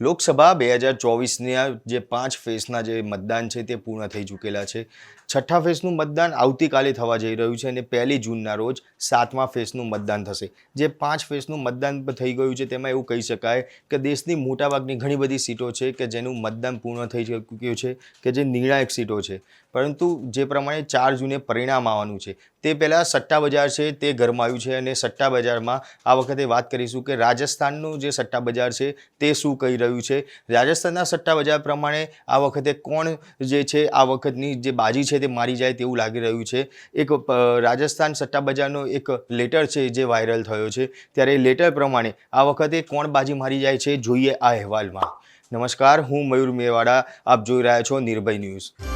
લોકસભા બે હજાર ચોવીસના જે પાંચ ફેઝના જે મતદાન છે તે પૂર્ણ થઈ ચૂકેલા છે. છઠ્ઠા ફેઝનું મતદાન આવતીકાલે થવા જઈ રહ્યું છે અને પહેલી જૂનના રોજ સાતમા ફેઝનું મતદાન થશે. જે પાંચ ફેઝનું મતદાન થઈ ગયું છે તેમાં એવું કહી શકાય કે દેશની મોટાભાગની ઘણી બધી સીટો છે કે જેનું મતદાન પૂર્ણ થઈ ચૂક્યું છે કે જે નિર્ણાયક સીટો છે. પરંતુ જે પ્રમાણે ચાર જૂને પરિણામ આવવાનું છે, તે પહેલાં સટ્ટા બજાર છે તે ગરમાયું છે અને સટ્ટા બજારમાં આ વખતે વાત કરીશું કે રાજસ્થાનનું જે સટ્ટા બજાર છે તે શું કહી રહ્યું છે? રાજસ્થાનના સટ્ટા બજાર પ્રમાણે આ વખતે કોણ જે છે આ વખતની જે બાજી છે તે મારી જાય તેવું લાગી રહ્યું છે. એક રાજસ્થાન સટ્ટા બજારનો એક લેટર છે જે વાયરલ થયો છે. ત્યારે લેટર પ્રમાણે આ વખતે કોણ બાજી મારી જાય છે જોઈએ આ અહેવાલમાં. નમસ્કાર, હું મયુર મેવાડા, આપ જોઈ રહ્યા છો નિર્ભય ન્યૂઝ.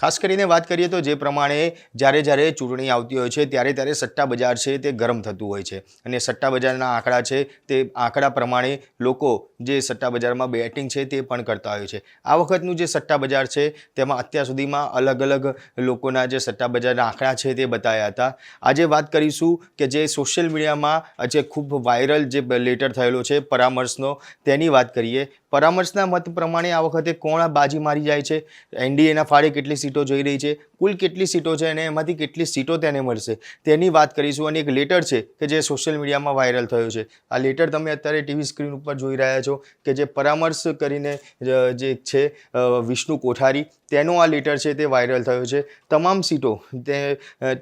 ખાસ કરીને વાત કરીએ તો જે પ્રમાણે જ્યારે જ્યારે ચૂંટણી આવતી હોય છે, ત્યારે ત્યારે સટ્ટા બજાર છે તે ગરમ થતું હોય છે. અને સટ્ટા બજારના આંકડા છે તે આંકડા પ્રમાણે લોકો જે સટ્ટા બજારમાં બેટિંગ છે તે પણ કરતા હોય છે. આ વખતનું જે સટ્ટા બજાર છે તેમાં અત્યાર સુધીમાં અલગ અલગ લોકોના જે સટ્ટા બજારના આંકડા છે તે બતાવ્યા હતા. આજે વાત કરીશું કે જે સોશિયલ મીડિયામાં જે ખૂબ વાયરલ જે લેટર થયેલો છે પરામર્શનો, તેની વાત કરીએ. પરામર્શના મત પ્રમાણે આ વખતે કોણ બાજી મારી જાય છે? એનડીએના ફાળે કેટલી સીટો જોઈ રહી છે. કુલ કેટલી સીટો છે અને એમાંથી કેટલી સીટો તેને મળશે? તેની વાત કરીશું અને એક લેટર છે કે જે સોશિયલ મીડિયામાં વાયરલ થયો છે. આ લેટર તમે અત્યારે ટીવી સ્ક્રીન ઉપર જોઈ રહ્યા છો કે જે પરામર્શ કરીને જે છે વિષ્ણુ કોઠારી તેનો આ લેટર છે તે વાયરલ થયો છે. તમામ સીટો, તે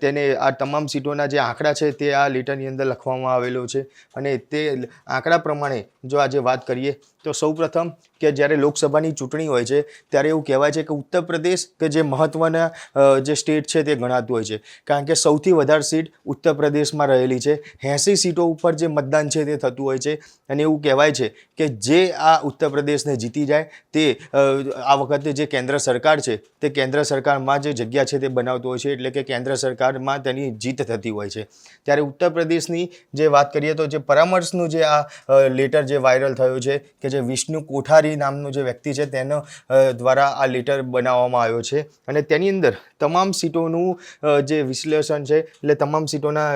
તેને, આ તમામ સીટોના જે આંકડા છે તે આ લેટરની અંદર લખવામાં આવેલો છે. અને તે આંકડા પ્રમાણે જો આજે વાત કરીએ, તો સૌપ્રથમ કે જ્યારે લોકસભાની ચૂંટણી હોય છે, ત્યારે એવું કહેવાય છે કે ઉત્તર પ્રદેશ કે જે મહત્ત્વના જે સ્ટેટ છે તે ગણાતું હોય છે. કારણ કે સૌથી વધારે સીટ ઉત્તર પ્રદેશમાં રહેલી છે. એંસી સીટો ઉપર જે મતદાન છે તે થતું હોય છે. અને એવું કહેવાય છે કે જે આ ઉત્તર પ્રદેશને જીતી જાય, તે આ વખતે જે કેન્દ્ર સરકાર છે, તે કેન્દ્ર સરકારમાં જે જગ્યા છે તે બનાવતું હોય છે, એટલે કે કેન્દ્ર સરકારમાં તેની જીત થતી હોય છે. ત્યારે ઉત્તર પ્રદેશની જે વાત કરીએ તો જે પરામર્શનું જે આ લેટર જે વાયરલ થયો છે કે જે વિષ્ણુ કોઠારી નામનો જે વ્યક્તિ છે, તેનો દ્વારા આ લેટર બનાવવામાં આવ્યો છે. અને તેની અંદર તમામ સીટોનું જે વિશ્લેષણ છે, એટલે તમામ સીટોના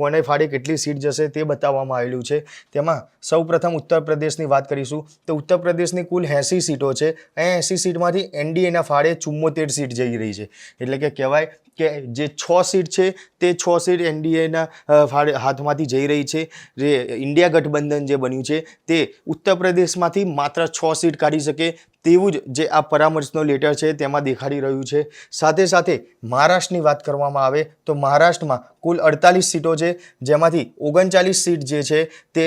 કોને ફાળે કેટલી સીટ જશે તે બતાવવામાં આવેલું છે. તેમાં સૌપ્રથમ ઉત્તર પ્રદેશની વાત કરીશું. તો ઉત્તર પ્રદેશની કુલ એંસી સીટો છે. એ એંસી સીટમાંથી એનડીએના ફાળે ચુમ્મોતેર સીટ જઈ રહી છે. એટલે કે કહેવાય કે જે છ સીટ છે, તે છ સીટ એનડીએના ફાળે હાથમાંથી જઈ રહી છે. જે ઇન્ડિયા ગઠબંધન જે બન્યું છે, તે ઉત્તર પ્રદેશમાંથી માત્ર છ સીટ કાઢી શકે. તેવું જ જે આ પરામર્શનો લેટર છે તેમાં દેખાડી રહ્યું છે. સાથે સાથે મહારાષ્ટ્રની વાત કરવામાં આવે તો મહારાષ્ટ્રમાં કુલ અડતાલીસ સીટો છે, જેમાંથી ઓગણચાલીસ સીટ જે છે તે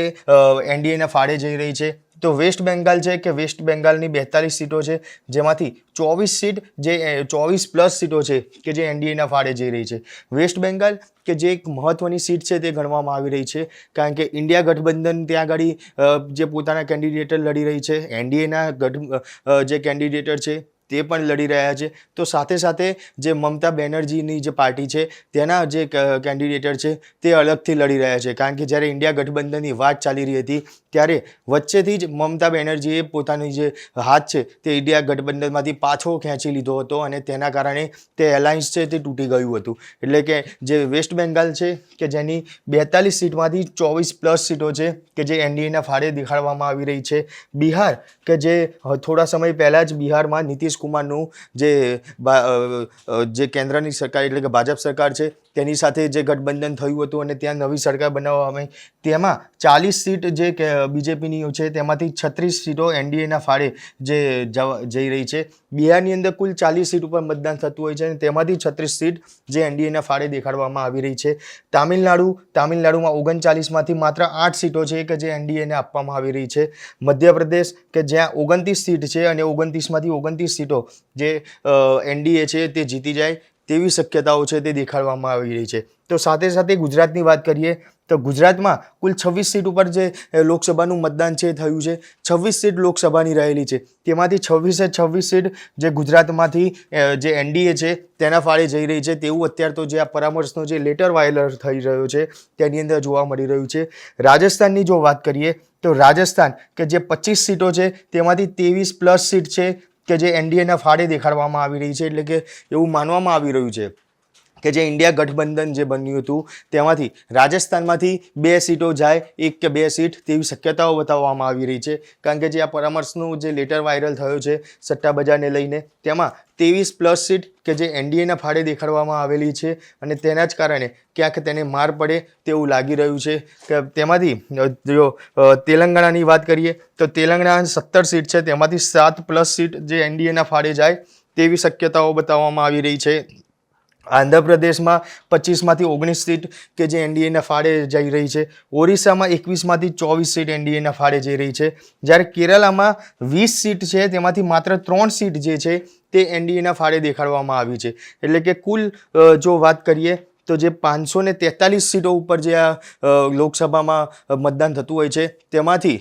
એનડીએના ફાળે જઈ રહી છે. તો વેસ્ટ બેંગાલ છે કે વેસ્ટ બેંગાલની બેતાલીસ સીટો છે, જેમાંથી ચોવીસ સીટ જે ચોવીસ પ્લસ સીટો છે કે જે એનડીએના ફાળે જઈ રહી છે. વેસ્ટ બેંગાલ કે જે એક મહત્ત્વની સીટ છે તે ગણવામાં આવી રહી છે, કારણ કે ઇન્ડિયા ગઠબંધન ત્યાં આગળ જે પોતાના કેન્ડિડેટર લડી રહી છે, એનડીએના ગઠ જે કેન્ડિડેટર છે તે પણ લડી રહ્યા છે. તો સાથે સાથે જે મમતા બેનર્જીની જે પાર્ટી છે, તેના જે કેન્ડિડેટર છે, તે અલગથી લડી રહ્યા છે. કારણ કે જ્યારે ઇન્ડિયા ગઠબંધનની વાત ચાલી રહી હતી, ત્યારે વચ્ચેથી જ મમતા બેનર્જીએ પોતાની જે હાથ છે, તે ઇન્ડિયા ગઠબંધનમાંથી પાછો ખેંચી લીધો હતો અને તેના કારણે તે એલાયન્સ છે તે તૂટી ગયું હતું. એટલે કે જે વેસ્ટ બેંગાલ છે, કે જેની બેતાલીસ સીટમાંથી ચોવીસ પ્લસ સીટો છે, કે જે એનડીએના ફાળે દેખાડવામાં આવી રહી છે. બિહાર, કે જે થોડા સમય પહેલાં જ બિહારમાં નીતિશ કુમારનું જે જે કેન્દ્રની સરકાર એટલે કે ભાજપ સરકાર છે તેની સાથે જે ગઠબંધન થયું હતું અને ત્યાં નવી સરકાર બનાવવામાં તેમાં ચાલીસ સીટ જે બીજેપીની છે તેમાંથી છત્રીસ સીટો એનડીએના ફાળે જે જઈ રહી છે. બિહારની અંદર કુલ ચાલીસ સીટ ઉપર મતદાન થતું હોય છે અને તેમાંથી છત્રીસ સીટ જે એનડીએના ફાળે દેખાડવામાં આવી રહી છે. તામિલનાડુ, તામિલનાડુમાં ઓગણચાલીસમાંથી માત્ર આઠ સીટો છે કે જે એનડીએને આપવામાં આવી રહી છે. મધ્યપ્રદેશ કે જ્યાં ઓગણત્રીસ સીટ છે અને ઓગણત્રીસમાંથી ઓગણત્રીસ સીટો જે એનડીએ છે તે જીતી જાય. તેવી શક્યતાઓ છે તે દેખાડવામાં આવી રહી છે. તો સાથે સાથે ગુજરાતની વાત કરીએ, તો ગુજરાતમાં કુલ છવ્વીસ સીટ ઉપર જે લોકસભાનું મતદાન છે થયું છે. છવ્વીસ સીટ લોકસભાની રહેલી છે. તેમાંથી છવ્વીસે છવ્વીસ સીટ જે ગુજરાતમાંથી જે એનડીએ છે તેના ફાળે જઈ રહી છે. તેવું અત્યારે તો જે આ પરામર્શનો જે લેટર વાયલર થઈ રહ્યો છે તેની અંદર જોવા મળી રહ્યું છે. રાજસ્થાનની જો વાત કરીએ, તો રાજસ્થાન કે જે પચીસ સીટો છે તેમાંથી ત્રેવીસ પ્લસ સીટ છે કે જે એનડીએના ફાળે દેખાડવામાં આવી રહી છે, એટલે કે એવું માનવામાં આવી રહ્યું છે. કે જે ઇન્ડિયા ગઠબંધન જે બન્યું હતું, તેમાંથી રાજસ્થાનમાંથી બે સીટો જાય, એક કે બે સીટ, તેવી શક્યતાઓ બતાવવામાં આવી રહી છે. કારણ કે જે આ પરામર્શનું જે લેટર વાયરલ થયો છે સટ્ટા બજારને લઈને, તેમાં ત્રેવીસ પ્લસ સીટ કે જે એનડીએના ફાળે દેખાડવામાં આવેલી છે અને તેના જ કારણે ક્યાંક તેને માર પડે તેવું લાગી રહ્યું છે. કે તેમાંથી જો તેલંગાણાની વાત કરીએ, તો તેલંગાણા સત્તર સીટ છે, તેમાંથી સાત પ્લસ સીટ જે એનડીએના ફાળે જાય, તેવી શક્યતાઓ બતાવવામાં આવી રહી છે. આંધ્રપ્રદેશમાં પચીસમાંથી ઓગણીસ સીટ કે જે એનડીએના ફાળે જઈ રહી છે. ઓરિસ્સામાં એકવીસમાંથી ચોવીસ સીટ એનડીએના ફાળે જઈ રહી છે. જ્યારે કેરલામાં વીસ સીટ છે, તેમાંથી માત્ર ત્રણ સીટ જે છે, તે એનડીએના ફાળે દેખાડવામાં આવી છે. એટલે કે કુલ જો વાત કરીએ તો જે પાંચસો ને તેતાલીસ સીટો ઉપર જે આ લોકસભામાં મતદાન થતું હોય છે, તેમાંથી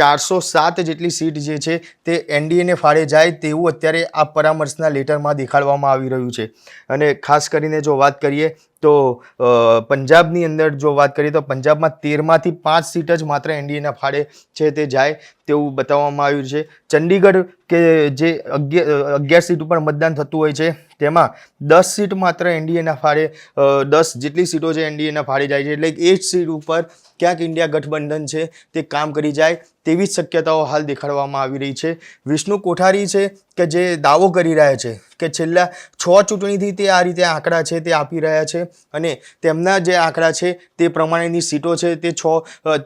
ચારસો સાત જેટલી સીટ જે છે, તે એનડીએને ફાળે જાય તેવું અત્યારે આ પરામર્શના લેટરમાં દેખાડવામાં આવી રહ્યું છે. અને ખાસ કરીને જો વાત કરીએ તો પંજાબની અંદર જો વાત કરીએ તો પંજાબમાં તેરમાંથી પાંચ સીટ જ માત્ર એનડીએના ફાળે છે, તે જાય તેવું બતાવવામાં આવ્યું છે. ચંડીગઢ કે જે અગિયાર અગિયાર સીટ ઉપર મતદાન થતું હોય છે, તેમાં દસ સીટ માત્ર એનડીએના ફાળે દસ જેટલી સીટો છે એનડીએના ફાળે જાય છે. એટલે એ જ સીટ ઉપર ક્યાંક ઇન્ડિયા ગઠબંધન છે, તે કામ કરી જાય તેવી જ શક્યતાઓ હાલ દેખાડવામાં આવી રહી છે. વિષ્ણુ કોઠારી છે કે જે દાવો કરી રહ્યા છે કે છેલ્લા છ ચૂંટણીથી તે આ રીતે આંકડા છે તે આપી રહ્યા છે અને તેમના જે આંકડા છે તે પ્રમાણેની સીટો છે તે છ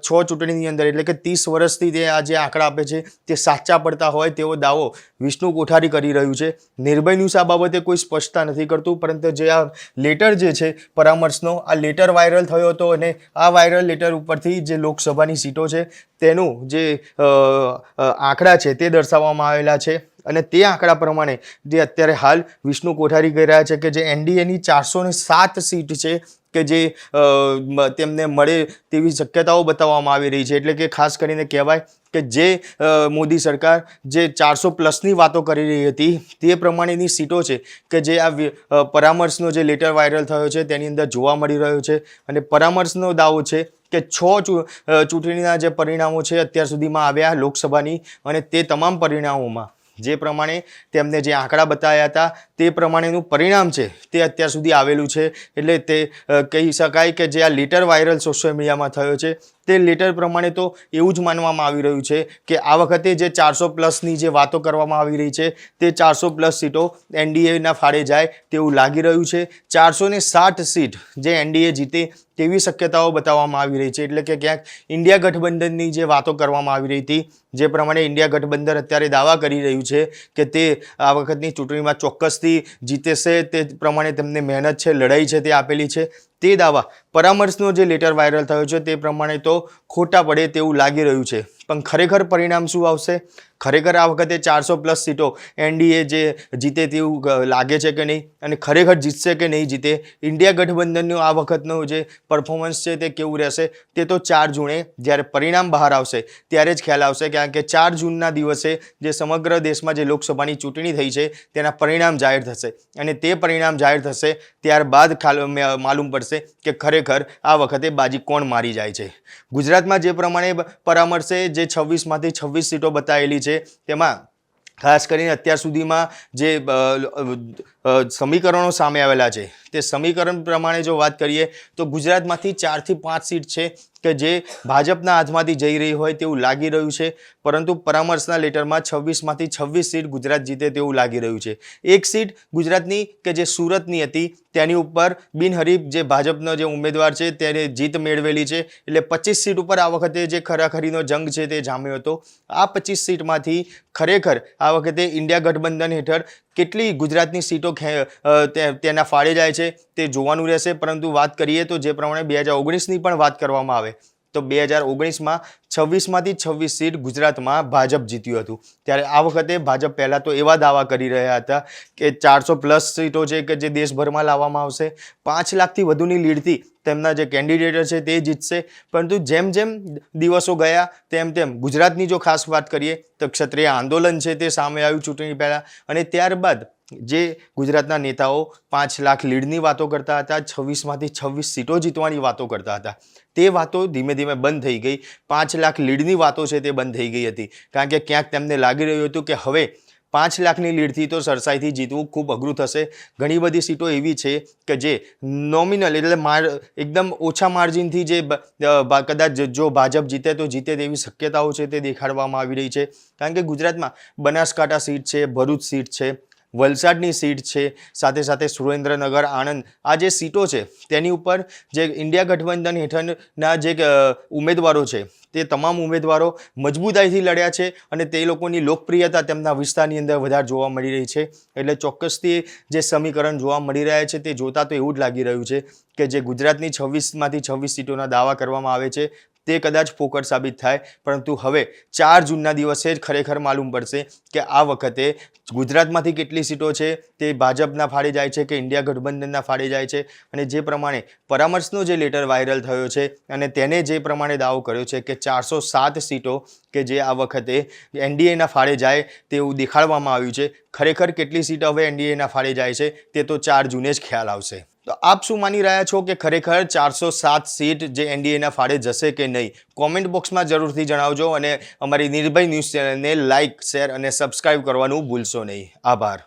છ ચૂંટણીની અંદર એટલે કે ત્રીસ વર્ષથી તે આ જે આંકડા આપે છે તે સાચા પડતા હોય તેવો દાવો વિષ્ણુ કોઠારી કરી રહ્યું છે. નિર્ભય ન્યૂઝ આ બાબતે કોઈ સ્પષ્ટતા નથી કરતું, પરંતુ જે આ લેટર જે છે પરામર્શનો, આ લેટર વાયરલ થયો હતો અને આ વાયરલ લેટર ઉપરથી જે લોકસભાની સીટો છે તેનું જે આંકડા છે તે દર્શાવવામાં આવેલા છે. અને તે આંકડા પ્રમાણે જે અત્યારે હાલ વિષ્ણુ કોઠારી કહી રહ્યા છે કે જે એનડીએની ચારસો ને સાત સીટ છે કે જે તેમને મળે તેવી શક્યતાઓ બતાવવામાં આવી રહી છે. એટલે કે ખાસ કરીને કહેવાય કે જે મોદી સરકાર જે ચારસો પ્લસની વાતો કરી રહી હતી, તે પ્રમાણેની સીટો છે કે જે આ પરામર્શનો જે લેટર વાયરલ થયો છે તેની અંદર જોવા મળી રહ્યો છે. અને પરામર્શનો દાવો છે કે છ ચૂંટણીના જે પરિણામો છે અત્યાર સુધીમાં આવ્યા લોકસભાની અને તે તમામ પરિણામોમાં જે પ્રમાણે તેમને જે આંકડા બતાવ્યા હતા, તે પ્રમાણેનું પરિણામ છે તે અત્યાર સુધી આવેલું છે. એટલે તે કહી શકાય કે જે આ લીટર વાયરલ સોશિયલ મીડિયામાં થયો છે તે લેટર પ્રમાણે તો એવું જ માનવામાં આવી રહ્યું છે કે આ વખતે જે ચારસો પ્લસની જે વાતો કરવામાં આવી રહી છે, તે ચારસો પ્લસ સીટો એનડીએના ફાળે જાય તેવું લાગી રહ્યું છે. ચારસોને સાઠ સીટ જે એનડીએ જીતે તેવી શક્યતાઓ બતાવવામાં આવી રહી છે. એટલે કે ક્યાંક ઇન્ડિયા ગઠબંધનની જે વાતો કરવામાં આવી રહી હતી, જે પ્રમાણે ઇન્ડિયા ગઠબંધન અત્યારે દાવા કરી રહ્યું છે કે તે આ વખતની ચૂંટણીમાં ચોક્કસથી જીતે છે તે પ્રમાણે તેમને મહેનત છે, લડાઈ છે તે આપેલી છે. તે દાવા પરામર્શનો જે લેટર વાયરલ થયો છે તે પ્રમાણે તો ખોટા પડે તેવું લાગી રહ્યું છે. પણ ખરેખર પરિણામ શું આવશે? ખરેખર આ વખતે ચારસો પ્લસ સીટો એનડીએ જે જીતે તેવું લાગે છે કે નહીં? અને ખરેખર જીતશે કે નહીં જીતે? ઇન્ડિયા ગઠબંધનનું આ વખતનું જે પરફોર્મન્સ છે તે કેવું રહેશે? તે તો ચાર જૂને જ્યારે પરિણામ બહાર આવશે, ત્યારે જ ખ્યાલ આવશે, કારણ કે ચાર જૂનના દિવસે જે સમગ્ર દેશમાં જે લોકસભાની ચૂંટણી થઈ છે, તેના પરિણામ જાહેર થશે. અને તે પરિણામ જાહેર થશે ત્યારબાદ માલુમ પડશે કે ખરેખર આ વખતે બાજી કોણ મારી જાય છે? ગુજરાતમાં જે પ્રમાણે પરામર્શે જે છવ્વીસમાંથી છવ્વીસ સીટો બતાવેલી છે. તેમાં ખાસ કરીને અત્યાર સુધીમાં જે સમીકરણો સામે આવેલા છે. તે સમીકરણ પ્રમાણે જો વાત કરીએ, તો ગુજરાતમાંથી ચારથી પાંચ સીટ છે. કે જે ભાજપના હાથમાંથી જઈ રહી હોય તેવું લાગી રહ્યું છે. પરંતુ પરામર્શના લેટરમાં છવ્વીસમાંથી છવ્વીસ સીટ ગુજરાત જીતે તેવું લાગી રહ્યું છે. એક સીટ ગુજરાતની કે જે સુરતની હતી, તેની ઉપર બિનહરીફ જે ભાજપનો જે ઉમેદવાર છે, તેને જીત મેળવેલી છે. એટલે પચીસ સીટ ઉપર આ વખતે જે ખરાખરીનો જંગ છે તે જામ્યો હતો. આ પચીસ સીટમાંથી ખરેખર આ વખતે ઇન્ડિયા ગઠબંધન હેઠળ કેટલી ગુજરાતની સીટો તેના ફાળે જાય છે તે જોવાનું રહેશે. પરંતુ વાત કરીએ તો જે પ્રમાણે બે હજાર ઓગણીસની પણ વાત કરવામાં આવે તો બે હજાર ઓગણીસમાં છવ્વીસમાંથી છવ્વીસ સીટ ગુજરાતમાં ભાજપ જીત્યું હતું. ત્યારે આ વખતે ભાજપ પહેલાં તો એવા દાવા કરી રહ્યા હતા કે ચારસો પ્લસ સીટો છે કે જે દેશભરમાં લાવવામાં આવશે. પાંચ લાખથી વધુની લીડથી તેમના જે કેન્ડિડેટ છે તે જીતશે. પરંતુ જેમ જેમ દિવસો ગયા, તેમ તેમ ગુજરાતની જો ખાસ વાત કરીએ, તો ક્ષત્રિય આંદોલન છે તે સામે આવ્યું ચૂંટણી પહેલાં. અને ત્યારબાદ જે ગુજરાતના નેતાઓ પાંચ લાખ લીડની વાતો કરતા હતા, છવ્વીસમાંથી છવ્વીસ સીટો જીતવાની વાતો કરતા હતા. તે વાતો ધીમે ધીમે બંધ થઈ ગઈ. પાંચ લાખ લીડની વાતો છે તે બંધ થઈ ગઈ હતી. કારણ કે ક્યાંક તેમને લાગી રહ્યું હતું કે હવે પાંચ લાખની લીડથી તો સરસાઈથી જીતવું ખૂબ અઘરું થશે. ઘણી બધી સીટો એવી છે કે જે નોમિનલ એટલે માર, એકદમ ઓછા માર્જિનથી જે કદાચ જો ભાજપ જીતે તો જીતે તેવી શક્યતાઓ છે તે દેખાડવામાં આવી રહી છે. કારણ કે ગુજરાતમાં બનાસકાંઠા સીટ છે, ભરૂચ સીટ છે વલસાડની સીટ છે. સાથે સાથે સુરેન્દ્રનગર આણંદ. આ જે સીટો છે, તેની ઉપર જે ઇન્ડિયા ગઠબંધન હેઠળના જે ઉમેદવારો છે, તે તમામ ઉમેદવારો મજબૂતાઈથી લડ્યા છે અને તે લોકોની લોકપ્રિયતા તેમના વિસ્તારની અંદર વધારે જોવા મળી રહી છે. એટલે ચોક્કસથી જે સમીકરણ જોવા મળી રહ્યા છે, તે જોતા તો એવું જ લાગી રહ્યું છે કે જે ગુજરાતની છવ્વીસમાંથી છવ્વીસ સીટોના દાવા કરવામાં આવે છે તે કદાચ ફોકટ સાબિત થાય. પરંતુ હવે ચાર જૂનના દિવસે જ ખરેખર માલુમ પડશે કે આ વખતે ગુજરાતમાંથી કેટલી સીટો છે, તે ભાજપના ફાળે જાય છે કે ઇન્ડિયા ગઠબંધનના ફાળે જાય છે અને જે પ્રમાણે પરામર્શનો જે લેટર વાયરલ થયો છે અને તેને જે પ્રમાણે દાવો કર્યો છે કે ચારસો સાત સીટો કે જે આ વખતે એનડીએના ફાળે જાય તેવું દેખાડવામાં આવ્યું છે, ખરેખર કેટલી સીટ હવે એનડીએના ફાળે જાય છે તે તો ચાર જૂને જ ખ્યાલ આવશે. તો આપ શું માની રહ્યા છો કે ખરેખર ચારસો સાત સીટ જે એનડીએના ફાળે જશે કે નહીં? કોમેન્ટ બોક્સમાં જરૂરથી જણાવજો અને અમારી નિર્ભય ન્યૂઝ ચેનલને લાઇક શેર અને સબસ્ક્રાઈબ કરવાનું ભૂલશો નહીં. આભાર.